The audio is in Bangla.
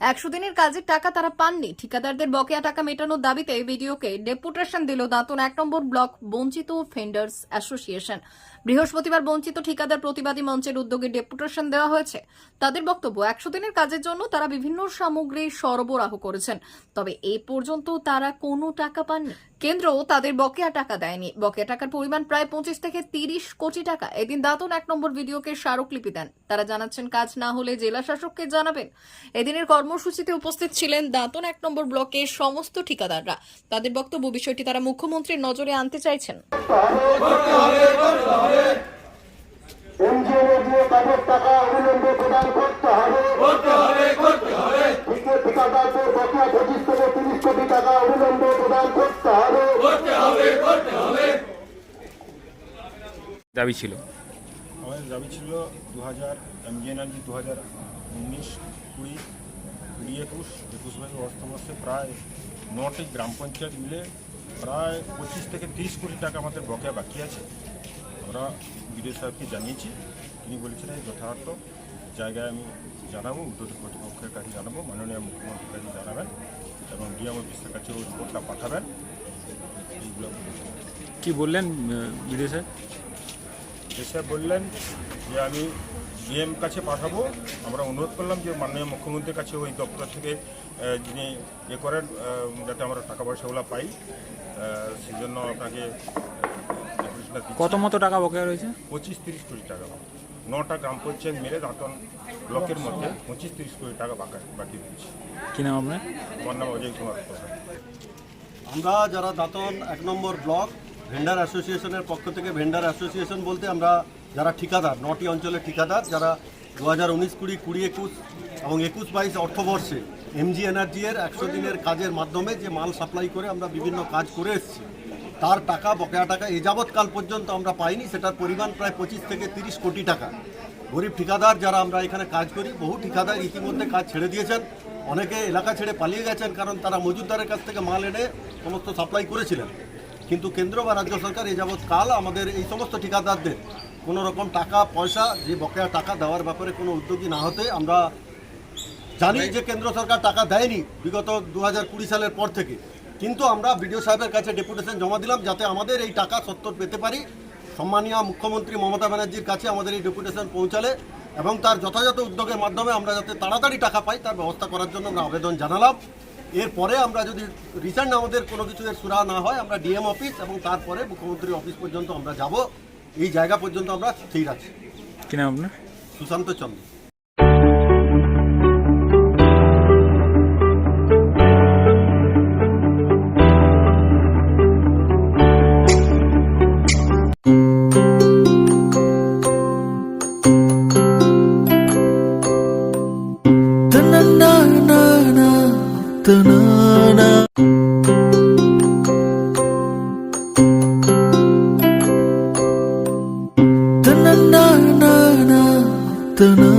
একশো দিনের কাজের টাকা তারা পাননি। ঠিকাদারদের বকেয়া টাকা মেটানোর দাবিতে ভিডিওকে ডেপুটেশন দিল দাঁতন এক নম্বর ব্লক বঞ্চিত ফেন্ডার্স অ্যাসোসিয়েশন বৃহস্পতিবার বঞ্চিত ঠিকাদার প্রতিবাদী মঞ্চের উদ্যোগে ডেপুটেশন দেওয়া হয়েছে। তাদের বক্তব্য, একশো দিনের কাজের জন্য তারা বিভিন্ন সামগ্রী সরবরাহ করেছেন। তবে এ পর্যন্ত তারা কোনো টাকা পাননি। কেন্দ্র তাদের বকেয়া টাকা দেয়নি। বকেয়া টাকার পরিমাণ প্রায় পঁচিশ থেকে তিরিশ কোটি টাকা। এদিন দাতন এক নম্বর ভিডিওকে স্মারকলিপি দেন। তারা জানাচ্ছেন, কাজ না হলে জেলা শাসককে জানাবেন। এদিনের কর্মসূচিতে উপস্থিত ছিলেন দাতন এক নম্বর ব্লকের সমস্ত ঠিকাদাররা। তাদের বক্তব্য, বিষয়টি তারা মুখ্যমন্ত্রীর নজরে আনতে চাইছেন। দাবি ছিল। আমাদের দাবি ছিল দু হাজার এমজিএনআরজি দু হাজার উনিশ কুড়ি কুড়ি একুশ একুশ বাইশ অর্থবর্ষে প্রায় নটি গ্রাম পঞ্চায়েত মিলে প্রায় পঁচিশ থেকে তিরিশ কোটি টাকা আমাদের বকেয়া বাকি আছে। আমরা বিডিও সাহেবকে জানিয়েছি। তিনি বলেছিলেন যথার্থ জায়গায় আমি জানাব উদ্যোগ কর্তৃপক্ষের কাছে জানাব মাননীয় মুখ্যমন্ত্রীর কাছে জানাবেন এবং ডিএম অফিসের কাছে ওই রিপোর্টটা পাঠাবেন। এইগুলো। কি বললেন বিদেশে এসে বললেন যে আমি ডিএম কাছে পাঠাবো। আমরা অনুরোধ করলাম যে মাননীয় মুখ্যমন্ত্রীর কাছে ওই দপ্তর থেকে যিনি ইয়ে করেন যাতে আমরা টাকা পয়সাগুলো পাই। সেই জন্য আপনাকে কত মতো টাকা বকেয়া রয়েছে? পঁচিশ তিরিশ কোটি টাকা নটা গ্রাম পঞ্চায়েত মিলে দাঁতন ব্লকের মধ্যে পঁচিশ তিরিশ কোটি টাকা বাকি বাকি দিচ্ছি কি নাম আপনার? আমার নাম অজয় কুমার আমরা যারা দাঁতন এক নম্বর ব্লক ভেন্ডার অ্যাসোসিয়েশনের পক্ষ থেকে ভেন্ডার অ্যাসোসিয়েশন বলতে আমরা যারা ঠিকাদার, নটি অঞ্চলের ঠিকাদার, যারা দু হাজার উনিশ কুড়ি কুড়ি একুশ এবং একুশ বাইশ অর্থবর্ষে এমজি এর একশো দিনের কাজের মাধ্যমে যে মাল সাপ্লাই করে আমরা বিভিন্ন কাজ করে এসেছি। তার টাকা, বকেয়া টাকা এ যাবৎকাল পর্যন্ত আমরা পাইনি, সেটার পরিমাণ প্রায় পঁচিশ থেকে তিরিশ কোটি টাকা। গরিব ঠিকাদার যারা আমরা এখানে কাজ করি, বহু ঠিকাদার ইতিমধ্যে কাজ ছেড়ে দিয়েছেন। অনেকে এলাকা ছেড়ে পালিয়ে গেছেন কারণ তারা মজুদদারের কাছ থেকে মাল এনে সমস্ত সাপ্লাই করেছিলেন। কিন্তু কেন্দ্র বা রাজ্য সরকার এ যাবৎ কাল আমাদের এই সমস্ত ঠিকাদারদের কোনো রকম টাকা, পয়সা, যে বকেয়া টাকা দেওয়ার ব্যাপারে কোনো উদ্যোগী না হতে আমরা জানি যে কেন্দ্র সরকার টাকা দেয়নি বিগত দু হাজার কুড়ি সালের পর থেকে। কিন্তু আমরা বিডিও সাহেবের কাছে ডেপুটেশন জমা দিলাম যাতে আমাদের এই টাকা সত্তর পেতে পারি। সম্মানীয় মুখ্যমন্ত্রী মমতা ব্যানার্জির কাছে আমাদের এই ডেপুটেশন পৌঁছালে এবং তার যথাযথ উদ্যোগের মাধ্যমে আমরা যাতে তাড়াতাড়ি টাকা পাই, তার ব্যবস্থা করার জন্য আমরা আবেদন জানালাম। এরপরে আমরা যদি রিসেন্ট আমাদের কোনো কিছু এর সুরা না হয় আমরা ডিএম অফিস এবং তারপরে মুখ্যমন্ত্রীর অফিস পর্যন্ত আমরা যাব। এই জায়গা পর্যন্ত আমরা স্থির আছি। কি নাম আপনার? সুশান্ত চন্দ্র। பார்த்த நானா? தன்னா